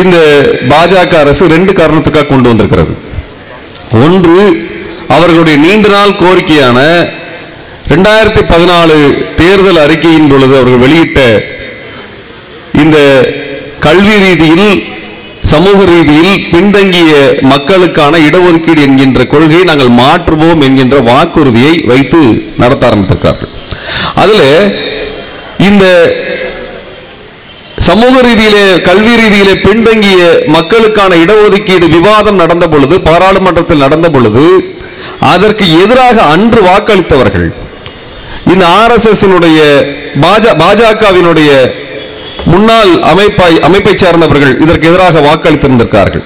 இந்த பாஜக அரசு ரெண்டு காரணத்துக்காக கொண்டு வந்திருக்கிறது. ஒன்று அவர்களுடைய நீண்ட நாள் கோரிக்கையான ரெண்டாயிரத்தி பதினாலு தேர்தல் அறிக்கையின் பொழுது அவர்கள் வெளியிட்ட இந்த கல்வி ரீதியில் சமூக ரீதியில் பின்தங்கிய மக்களுக்கான இடஒதுக்கீடு என்கின்ற கொள்கையை நாங்கள் மாற்றுவோம் என்கின்ற வாக்குறுதியை வைத்து நடத்த ஆரம்பித்திருக்கார்கள் அதில் இந்த சமூக ரீதியிலே கல்வி ரீதியிலே பின்தங்கிய மக்களுக்கான இடஒதுக்கீடு விவாதம் நடந்த பொழுது பாராளுமன்றத்தில் நடந்த பொழுது அதற்கு எதிராக அன்று வாக்களித்தவர்கள். இந்த ஆர்எஸ்எஸ் பாஜகவினுடைய முன்னாள் அமைப்பாய் அமைப்பை சார்ந்தவர்கள் இதற்கு எதிராக வாக்களித்திருந்திருக்கார்கள்.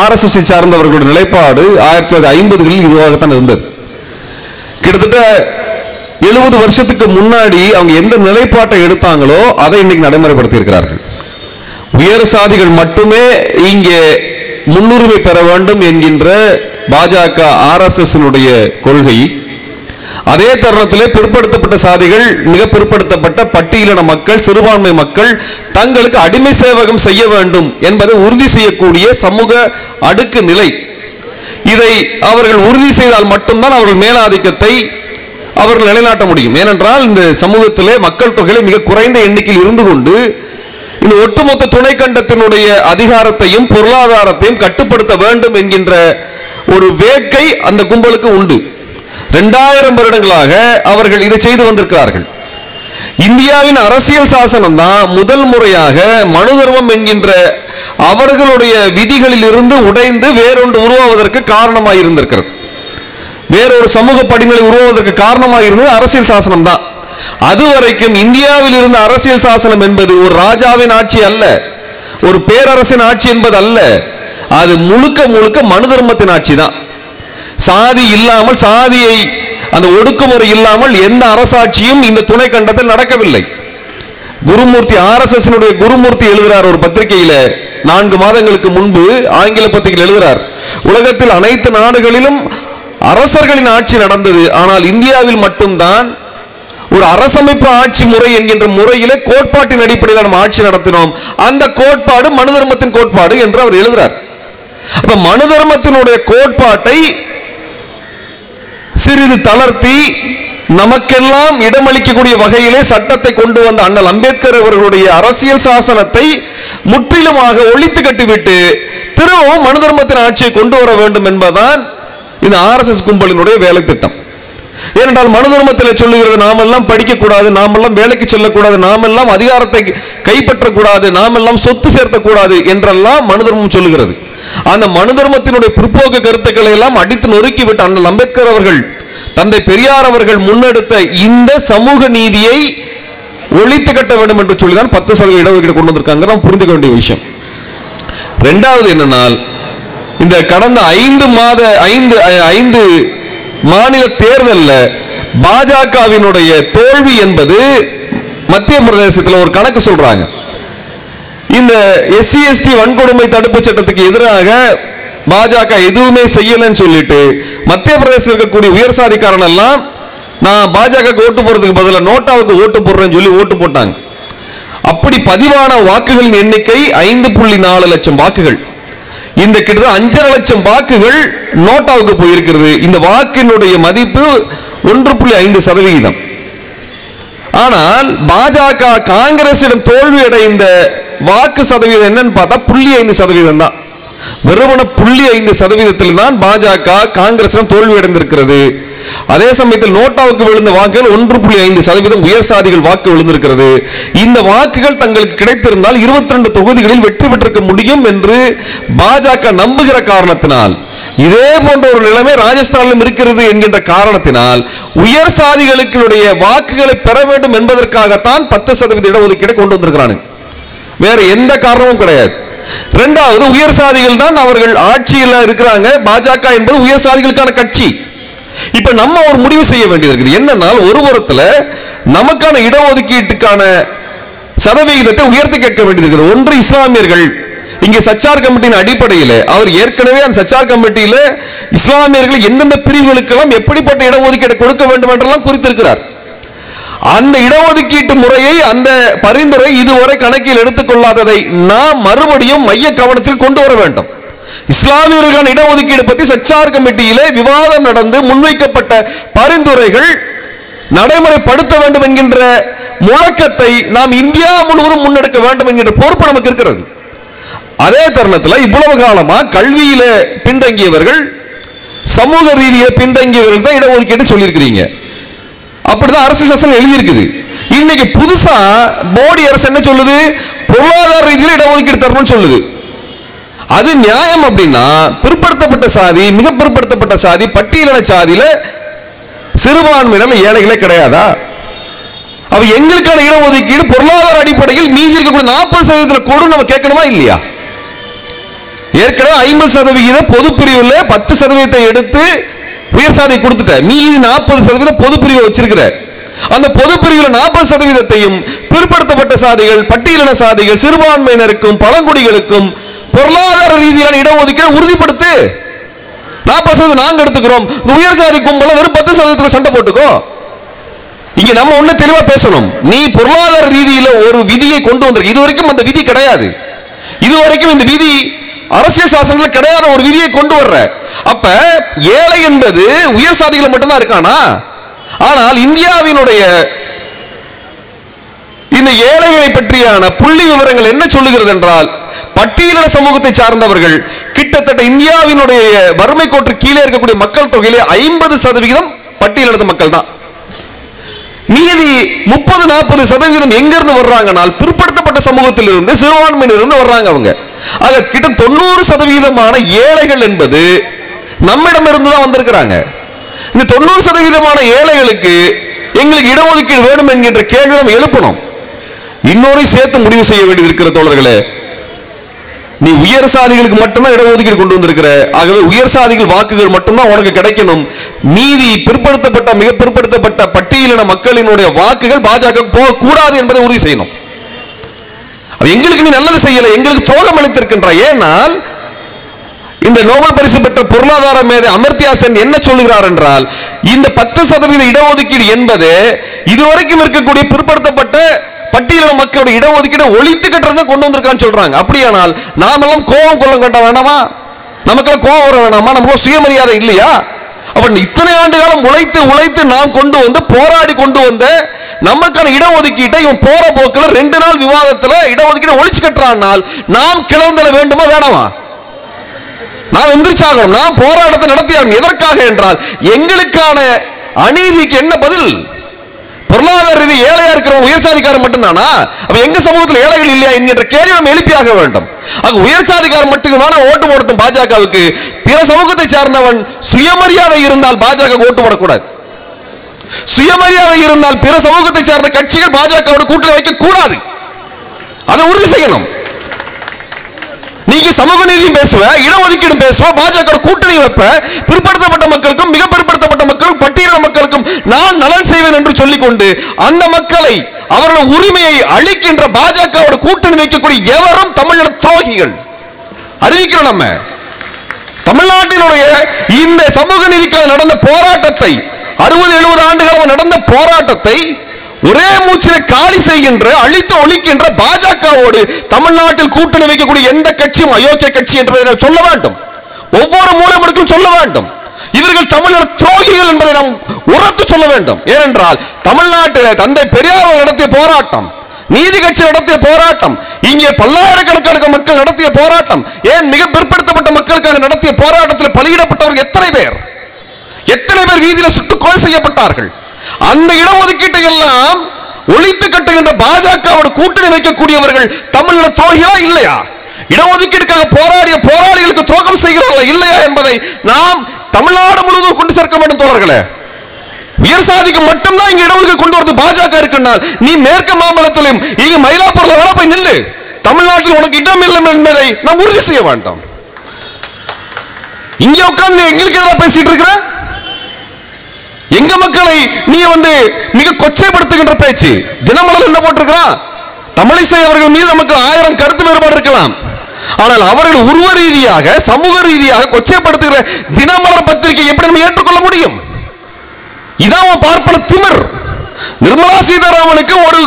ஆர்எஸ்எஸ் சார்ந்தவர்களுடைய நிலைப்பாடு ஆயிரத்தி தொள்ளாயிரத்தி ஐம்பதுகளில் இதுவாகத்தான் இருந்தது. கிட்டத்தட்ட எழுபது வருஷத்துக்கு முன்னாடி அவங்க எந்த நிலைப்பாட்டை எடுத்தாங்களோ அதை இன்னைக்கு நடைமுறைப்படுத்தி இருக்கிறார்கள் உயர் சாதிகள் மட்டுமே இங்கே முன்னுரிமை பெற வேண்டும் என்கின்ற பாஜக ஆர்எஸ்எஸ் கொள்கை. அதே தருணத்திலே பிற்படுத்தப்பட்ட சாதிகள் மிக பிற்படுத்தப்பட்ட பட்டியலின மக்கள் சிறுபான்மை மக்கள் தங்களுக்கு அடிமை சேவகம் செய்ய வேண்டும் என்பதை உறுதி செய்யக்கூடிய சமூக அடுக்கு நிலை. இதை அவர்கள் உறுதி செய்தால் மட்டும்தான் அவர்கள் மேலாதிக்கத்தை அவர்கள் நிலைநாட்ட முடியும். ஏனென்றால் இந்த சமூகத்திலே மக்கள் தொகையிலே மிக குறைந்த எண்ணிக்கையில் இருந்து கொண்டு இந்த ஒட்டுமொத்த துணை கண்டத்தினுடைய அதிகாரத்தையும் பொருளாதாரத்தையும் கட்டுப்படுத்த வேண்டும் என்கின்ற ஒரு வேட்கை அந்த கும்பலுக்கு உண்டு. ரெண்டாயிரம் வருடங்களாக அவர்கள் இதை செய்து வந்திருக்கிறார்கள். இந்தியாவின் அரசியல் சாசனம் தான் முதல் முறையாக மனு தர்மம் என்கின்ற அவர்களுடைய விதிகளில் இருந்து உடைந்து வேறொன்று உருவாவதற்கு காரணமாக இருந்திருக்கிறது வேறொரு சமூக படிநிலை உருவாவதற்கு காரணமாக இருந்தது அரசியல் சாசனம் தான். அதுவரைக்கும் இந்தியாவில் இருந்த அரசியல் சாசனம் என்பது ஒரு ராஜாவின் ஆட்சி அல்ல. ஒரு பேரரசின் ஆட்சி என்பது அல்ல. அது முழுக்க முழுக்க மனு தர்மத்தின் ஆட்சி தான். சாதி இல்லாமல் சாதியை அந்த ஒடுக்குமுறை இல்லாமல் எந்த அரசாட்சியும் இந்த துணை கண்டத்தில் நடக்கவில்லை. குருமூர்த்தி ஆர்எஸ்எஸ் குருமூர்த்தி எழுதுகிறார் ஒரு பத்திரிகையில நான்கு மாதங்களுக்கு முன்பு ஆங்கில பத்திரிகையில் எழுதுகிறார் உலகத்தில் அனைத்து நாடுகளிலும் அரசர்களின் ஆட்சி நடந்தது. ஆனால் இந்தியாவில் மட்டும்தான் ஒரு அரசமைப்பு ஆட்சி முறை என்கின்ற முறையிலே கோட்பாட்டின் அடிப்படையில் நம்ம ஆட்சி நடத்தினோம். அந்த கோட்பாடு மனு தர்மத்தின் கோட்பாடு என்று அவர் எழுதுறார். அப்ப மனு தர்மத்தினுடைய கோட்பாட்டை சிறிது தளர்த்தி நமக்கெல்லாம் இடமளிக்கக்கூடிய வகையிலே சட்டத்தை கொண்டு வந்த அண்ணல் அம்பேத்கர் அவர்களுடைய அரசியல் சாசனத்தை முற்றிலுமாக ஒழித்து கட்டிவிட்டு திரும்பவும் மனு தர்மத்தின் ஆட்சியை கொண்டு வர வேண்டும் என்பதுதான் இந்த ஆர்எஸ்எஸ் கும்பலினுடைய வேலை திட்டம். ஏனென்றால் மனு தர்மத்தில் சொல்லுகிறது நாமெல்லாம் படிக்கக்கூடாது நாமெல்லாம் வேலைக்கு செல்லக்கூடாது நாமெல்லாம் அதிகாரத்தை கைப்பற்றக்கூடாது நாமெல்லாம் சொத்து சேர்த்தக்கூடாது என்றெல்லாம் மனு தர்மம் சொல்லுகிறது. அந்த மனு தர்மத்தினுடைய பிற்போக்கு கருத்துக்களை எல்லாம் அடித்து நொறுக்கி விட்ட அண்ணல் அம்பேத்கர் அவர்கள் தந்தை பெரியார் அவர்கள் முன்னெடுத்த இந்த சமூக நீதியை ஒழித்து கட்ட வேண்டும் என்று சொல்லிதான் பத்து சதவீத இடஒதுக்கீடு கொண்டு வந்திருக்காங்க. தான் புரிந்துக்க வேண்டிய விஷயம். ரெண்டாவது என்னன்னா இந்த கடந்த ஐந்து மாத ஐந்து ஐந்து மாநில தேர்தலில் பாஜகவினுடைய தோல்வி என்பது மத்திய பிரதேசத்தில் ஒரு கணக்கு சொல்றாங்க. இந்த எஸ்சி எஸ்டி வன்கொடுமை தடுப்பு சட்டத்துக்கு எதிராக பாஜக எதுவுமே செய்யலன்னு சொல்லிட்டு மத்திய பிரதேசத்தில் இருக்கக்கூடிய உயர் சாதிக்காரன் எல்லாம் நான் பாஜக ஓட்டு போறதுக்கு பதிலாக நோட்டாவுக்கு ஓட்டு போடுறேன்னு சொல்லி ஓட்டு போட்டாங்க. அப்படி பதிவான வாக்குகளின் எண்ணிக்கை ஐந்து புள்ளி நாலு லட்சம் வாக்குகள். இந்த கிட்டத்தட்ட அஞ்சரை லட்சம் வாக்குகள் நோட்டாவுக்கு போயிருக்கிறது. இந்த வாக்கினுடைய மதிப்பு ஒன்று புள்ளி ஐந்து சதவிகிதம். ஆனால் பாஜக காங்கிரசிடம் தோல்வி அடைந்த வாக்கு சதவீதம் என்னன்னு பார்த்தா புள்ளி ஐந்து சதவீதம் தான். வெறுமன புள்ளி ஐந்து சதவீதத்தில் தான் பாஜக காங்கிரசிடம் தோல்வி அடைந்திருக்கிறது அதே சமயத்தில் நோட்டாவுக்கு விழுந்த வாக்குகள் ஒன்று புள்ளி ஐந்து சதவீதம் உயர் சாதிகள் வாக்கு விழுந்திருக்கிறது. இந்த வாக்குகள் தங்களுக்கு கிடைத்திருந்தால் இருபத்தி ரெண்டு தொகுதிகளில் வெற்றி பெற்றிருக்க முடியும் என்று பாஜக நம்புகிற காரணத்தினால். இதே போன்ற ஒரு நிலைமை ராஜஸ்தானிலும் இருக்கிறது என்கின்ற காரணத்தினால் உயர் சாதிகளுடைய வாக்குகளை பெற வேண்டும் என்பதற்காகத்தான் பத்து சதவீத இடஒதுக்கீடு கொண்டு வந்திருக்கிறாங்க வேற எந்த காரணமும் கிடையாது. இரண்டாவது உயர் சாதிகள் தான் அவர்கள் ஆட்சியில் இருக்கிறாங்க. பாஜக என்பது உயர் சாதிகளுக்கான கட்சி. இப்ப நம்ம ஒரு முடிவு செய்ய வேண்டியது இருக்குது. என்னன்னா ஒரு புறத்துல நமக்கான இடஒதுக்கீட்டுக்கான சதவிகிதத்தை உயர்த்தி கேட்க வேண்டியது இருக்குது. ஒன்று இஸ்லாமியர்கள். இங்க சச்சார் கமிட்டியின் அடிப்படையில் அவர் ஏற்கனவே அந்த சச்சார் கமிட்டியில இஸ்லாமியர்கள் எந்தெந்த பிரிவுகளுக்கெல்லாம் எப்படிப்பட்ட இடஒதுக்கீடு கொடுக்க வேண்டும் என்றெல்லாம் குறித்திருக்கிறார். அந்த இடஒதுக்கீட்டு முறையை அந்த பரிந்துரை இதுவரை கணக்கில் எடுத்துக்கொள்ளாததை நாம் மறுபடியும் மைய கவனத்தில் கொண்டு வர வேண்டும். இஸ்லாமியர்களுக்கான இடஒதுக்கீடு பற்றி சச்சார் கமிட்டியிலே விவாதம் நடந்து முன்வைக்கப்பட்ட பரிந்துரைகள் நடைமுறைப்படுத்த வேண்டும் என்கின்ற முழக்கத்தை நாம் இந்தியா முழுவதும் முன்னெடுக்க வேண்டும் என்கின்ற பொறுப்பு நமக்கு இருக்கிறது. அதே தருணத்தில் இவ்வளவு காலமா கல்வியில பின்தங்கியவர்கள் சமூக ரீதியில பின்தங்கியவர்கள் தான் இடஒதுக்கீடு சொல்லியிருக்கிறீங்க. அப்படிதான் அரசு சாசனம் எழுதியிருக்குது. இன்னைக்கு புதுசா மோடி அரசு என்ன சொல்லுது? பொருளாதார ரீதியில் இடஒதுக்கீடு தரணும்னு சொல்லுது. அது நியாயம் அப்படின்னா பிற்படுத்தப்பட்ட சாதி மிக பிற்படுத்தப்பட்ட சாதி பட்டியலின சாதியில சிறுபான்மையினர் ஏழைகளே கிடையாதா? அவ எங்களுக்கான இடஒதுக்கீடு பொருளாதார அடிப்படையில் மீதி இருக்கக்கூடிய நாற்பது சதவீதத்தில் கூட நம்ம கேட்கணுமா இல்லையா? ஏற்கனவே ஐம்பது சதவிகித பொது பிரிவுல பத்து சதவீதத்தை எடுத்து உயர் சாதி கொடுத்துட்ட. மீதி நாற்பது சதவீதம் பொது பிரிவை வச்சிருக்கிற. அந்த பொது பிரிவில் நாற்பது சதவீதத்தையும் பிற்படுத்தப்பட்ட சாதிகள் பட்டியலின சாதிகள் சிறுபான்மையினருக்கும் பழங்குடிகளுக்கும் பொருளாதார ரீதியான இடஒதுக்கீடு உறுதிப்படுத்து நாற்பது சதவீதம் நாங்க எடுத்துக்கிறோம். இந்த உயர் சாதி கும்பல வெறும் பத்து சதவீதத்துல சண்டை போட்டுக்கோ. இங்க நம்ம ஒண்ணு தெளிவா பேசணும். நீ பொருளாதார ரீதியில ஒரு விதியை கொண்டு வந்திருக்க. இது வரைக்கும் அந்த விதி கிடையாது. இது வரைக்கும் இந்த விதி அரசியல் சாசனத்தில் கிடையாத ஒரு விதியை கொண்டு வர்ற. அப்ப ஏழை என்பது உயர் சாதிகள் மட்டும்தான் இருக்கானா? ஆனால் இந்தியாவினுடைய இந்த ஏழைகளை பற்றியான புள்ளி விவரங்கள் என்ன சொல்லுகிறது என்றால் பட்டியலின சமூகத்தை சார்ந்தவர்கள் கிட்டத்தட்ட இந்தியாவினுடைய வறுமை கோற்று கீழே இருக்கக்கூடிய மக்கள் தொகையிலே ஐம்பது சதவிகிதம் பட்டியலினத்த மக்கள் தான் மீதி முப்பது நாற்பது சதவீதம் எங்க இருந்து வர்றாங்கனால் பிற்படுத்தப்பட்ட சமூகத்திலிருந்து சிறுபான்மையிலிருந்து வர்றாங்க அவங்க. ஆக கிட்ட தொண்ணூறு சதவீதமான ஏழைகள் என்பது நம்மிடம் இருந்து தான் வந்திருக்கிறாங்க. இந்த தொண்ணூறு சதவீதமான ஏழைகளுக்கு எங்களுக்கு இடஒதுக்கீடு வேணும் என்கின்ற கேள்வி நம்ம எழுப்பணும். இன்னொரு சேர்த்து முடிவு செய்ய வேண்டியது இருக்கிற தோழர்களே நீ உயர் சாதிகளுக்கு மட்டும்தான் இடஒதுக்கீடு கொண்டு வந்திருக்கிற. ஆகவே உயர் சாதிகள் வாக்குகள் மட்டும்தான் உனக்கு கிடைக்கணும். மீதி பிற்படுத்தப்பட்ட மிக பிற்படுத்தப்பட்ட பட்டியலின மக்களினுடைய வாக்குகள் பாஜக போகக்கூடாது என்பதை உறுதி செய்யணும். எங்களுக்கு நீ நல்லது செய்யல எங்களுக்கு துரோகம் அளித்திருக்கின்ற ஏனால் இந்த நோபல் பரிசு பெற்ற பொருளாதார மேதை அமர்த்தியா சென் என்ன சொல்லுகிறார் என்றால் இந்த பத்து சதவீத இடஒதுக்கீடு என்பது இதுவரைக்கும் இருக்கக்கூடிய பிற்படுத்தப்பட்ட பட்டியலின மக்களுடைய இடஒதுக்கீடு ஒழித்து கட்டுறதை கொண்டு வந்திருக்கான்னு சொல்றாங்க. அப்படியானால் நாமெல்லாம் கோபம் கொள்ளம் கட்ட வேண்டாமா நமக்கெல்லாம் கோபம் வர வேணாமா? நமக்கு சுயமரியாதை இல்லையா? அப்ப இத்தனை ஆண்டு காலம் உழைத்து உழைத்து நாம் கொண்டு வந்து போராடி கொண்டு வந்த நமக்கான இடஒதுக்கீட்டை இவன் போற போக்கில் ரெண்டு நாள் விவாதத்தில் இடஒதுக்கீடு ஒழிச்சு கட்டுறான்னால் நாம் கிளர்ந்தல வேண்டுமா வேணாமா? நாம் எந்திரிச்சாகணும். நாம் போராட்டத்தை நடத்தியாகணும். எதற்காக என்றால் எங்களுக்கான அநீதிக்கு என்ன பதில்? பொருளாதார ரீதி ஏழையா இருக்கிறவங்க உயர் சாதிக்காரன் மட்டும்தானா? அப்ப எங்க சமூகத்தில் ஏழைகள் இல்லையா என்கின்ற கேள்வி நம்ம எழுப்பியாக வேண்டும். ஆக உயர் சாதிக்காரன் மட்டும் வேணா ஓட்டு போடட்டும் பாஜகவுக்கு. பிற சமூகத்தை சார்ந்தவன் சுயமரியாதை இருந்தால் பாஜக ஓட்டு போடக்கூடாது. சுயமரியாதை இருந்தால் பிற சமூகத்தை சார்ந்த கட்சிகள் பாஜகவோட கூட்டணி வைக்க கூடாது அதை உறுதி செய்யணும். நீங்க சமூக நீதியும் பேசுவ இடஒதுக்கீடு பேசுவ பாஜக கூட்டணி வைப்ப பிற்படுத்தப்பட்ட மக்களுக்கும் மிக பிற்படுத்தப்பட்ட மக்களுக்கும் பட்டியலின மக்களுக்கும் நான் நலன் செய்வேன் என்று சொல்லிக்கொண்டு அந்த மக்களை அவர்கள் உரிமையை அழிக்கின்ற பாஜகவோட கூட்டணி வைக்கக்கூடிய எவரும் தமிழக துரோகிகள். அறிவிக்கிறோம் நம்ம. தமிழ்நாட்டினுடைய இந்த சமூக நீதிக்காக நடந்த போராட்டத்தை அறுபது எழுபது ஆண்டுகளாக நடந்த போராட்டத்தை ஒரே மூச்சில் காலி செய்கின்ற அழித்து ஒழிக்கின்ற பாஜகவோடு தமிழ்நாட்டில் கூட்டணி வைக்கக்கூடிய எந்த கட்சியும் அயோக்கிய கட்சி என்பதை நாம் சொல்ல வேண்டும். ஒவ்வொரு மூலமுடுக்கும் சொல்ல வேண்டும். இவர்கள் தமிழர் துரோகிகள் என்பதை நாம் உரத்து சொல்ல வேண்டும். ஏனென்றால் தமிழ்நாட்டில் தந்தை பெரியார் நடத்திய போராட்டம் நீதி கட்சி நடத்திய போராட்டம் இங்கே பல்லாயிரக்கணக்கான மக்கள் நடத்திய போராட்டம் ஏன் மிக பிற்படுத்தப்பட்ட மக்களுக்காக நடத்திய போராட்டத்தில் பலியிடப்பட்டவர்கள் எத்தனை பேர்? எத்தனை பேர் வீதியில் சுட்டு கொலை செய்யப்பட்டார்கள்? அந்த இடஒதுக்கீட்டை எல்லாம் ஒழித்து கட்டுகின்ற பாஜகவோட கூட்டணி வைக்கக்கூடியவர்கள் தமிழ்ல துரோகிகளா இல்லையா? இடஒதுக்கீடுக்காக போராடிய போராளிகளுக்கு துரோகம் செய்கிறார்களா இல்லையா என்பதை நாம் தமிழ்நாடு முழுவதும் கொண்டு சேர்க்க வேண்டும் தோழர்களே. உயர் சாதிக்கு மட்டும்தான் இங்க இடஒதுக்கீடு கொண்டு வரது பாஜக இருக்குன்னால் நீ மேற்கு மாம்பலத்திலும் இங்க மயிலாப்பூர்ல வேலை போய் நில்லு. தமிழ்நாட்டில் உனக்கு இடம் இல்லை என்பதை நாம் உறுதி செய்ய வேண்டாம். இங்க உட்கார்ந்து எங்களுக்கு எதிராக பேசிட்டு இருக்கிற? எங்க மக்களை நீ வந்து மிக கொச்சைப்படுத்துகின்ற பேச்சு? தினமலர் என்ன போட்டிருக்கிறான் தமிழிசை அவர்கள் மீது நமக்கு ஆயிரம் கருத்து வேறுபாடு இருக்கலாம். ஆனால் அவர்கள் உருவ ரீதியாக சமூக ரீதியாக கொச்சைப்படுத்துகிற தினமலர் பத்திரிகை எப்படி நம்ம ஏற்றுக்கொள்ள முடியும்? இதான் உன் பார்ப்பன திமிர். நிர்மலா சீதாராமனுக்கு ஒரு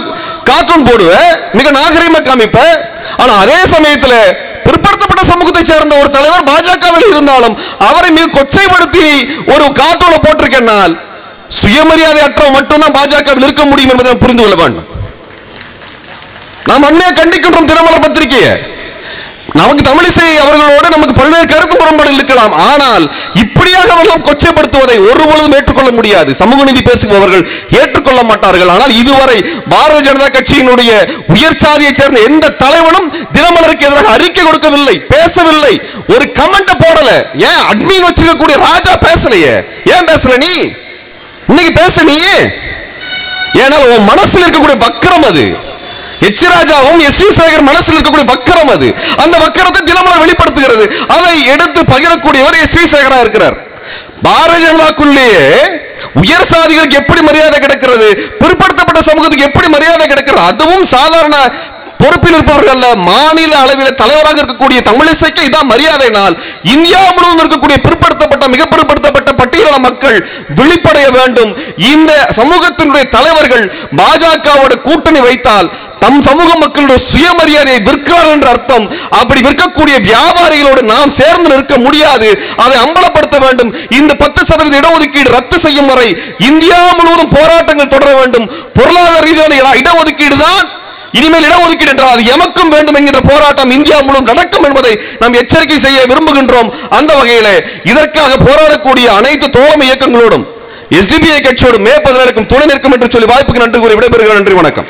கார்ட்டூன் போடுவேன் மிக நாகரீகமா காமிப்பேன் ஆனா அதே சமயத்தில் பிற்படுத்தப்பட்ட சமூகத்தை சேர்ந்த ஒரு தலைவர் பாஜகவில் இருந்தாலும் அவரை மிக கொச்சைப்படுத்தி ஒரு கார்ட்டூனை போட்டிருக்கேன்னால் சுயமரியாதை அற்ற மட்டும்தான் பாஜகவில் இருக்க முடியும் என்பதை புரிந்து கொள்ள வேண்டும். நாம் அண்ணே கண்டிக்கின்றோம் தினமலர் பத்திரிகையை. நமக்கு தமிழிசை அவர்களோடு நமக்கு பல்வேறு கருத்து முரண்பாடுகள் இருக்கலாம். ஆனால் இப்படியாக அவர்கள் கொச்சைப்படுத்துவதை ஒருபொழுதும் ஏற்றுக்கொள்ள முடியாது. சமூக நீதி பேசுபவர்கள் ஏற்றுக்கொள்ள மாட்டார்கள். ஆனால் இதுவரை பாரதிய ஜனதா கட்சியினுடைய உயர் சேர்ந்த எந்த தலைவனும் தினமலருக்கு எதிராக அறிக்கை கொடுக்கவில்லை பேசவில்லை. ஒரு கமெண்ட் போடல. ஏன் அட்மின் வச்சிருக்கக்கூடிய ராஜா பேசலையே. ஏன் பேசல நீ? இன்னைக்கு பேச நீயே ஏனால் உன் மனசில் இருக்கக்கூடிய வக்கரம் அது. எச் ராஜாவும் எஸ் வி சேகர் மனசில் இருக்கக்கூடிய வக்கரம் அது. அந்த வக்கரத்தை தினமலை வெளிப்படுத்துகிறது. அதை எடுத்து பகிரக்கூடியவர் எஸ் வி சேகரா இருக்கிறார். பாரதிய ஜனதாக்குள்ளேயே உயர் சாதிகளுக்கு எப்படி மரியாதை கிடைக்கிறது? பிற்படுத்தப்பட்ட சமூகத்துக்கு எப்படி மரியாதை கிடைக்கிறது? அதுவும் சாதாரண பொறுப்பில் இருப்பவர்கள் மாநில அளவில் தலைவராக இருக்கக்கூடிய தமிழிசைக்கு இதான் மரியாதை நாள். இந்தியா முழுவதும் இருக்கக்கூடிய பிற்படுத்தப்பட்ட மிக பிற்படுத்தப்பட்ட பட்டியலின மக்கள் விழிப்படைய வேண்டும். இந்த சமூகத்தினுடைய தலைவர்கள் பாஜகவோட கூட்டணி வைத்தால் தம் சமூக மக்களுடைய சுயமரியாதையை விற்கிறார் என்ற அர்த்தம். அப்படி விற்கக்கூடிய வியாபாரிகளோடு நாம் சேர்ந்து நிற்க முடியாது. அதை அம்பலப்படுத்த வேண்டும். இந்த பத்து சதவீத இடஒதுக்கீடு ரத்து செய்யும் வரை இந்தியா முழுவதும் போராட்டங்கள் தொடர வேண்டும். பொருளாதார ரீதியான இடஒதுக்கீடு தான் இனிமேல் இடஒதுக்கீடு என்றால் அது எமக்கும் வேண்டும் என்கின்ற போராட்டம் இந்தியா முழுவதும் நடக்கும் என்பதை நாம் எச்சரிக்கை செய்ய விரும்புகின்றோம். அந்த வகையிலே இதற்காக போராடக்கூடிய அனைத்து தோழமை இயக்கங்களோடும் எஸ்டிபிஐ கட்சியோடும் மே பதினேழுக்கும் துணை நிற்கும் என்று சொல்லி வாய்ப்புக்கு நன்றி கூறி விடைபெறுகிறேன். நன்றி வணக்கம்.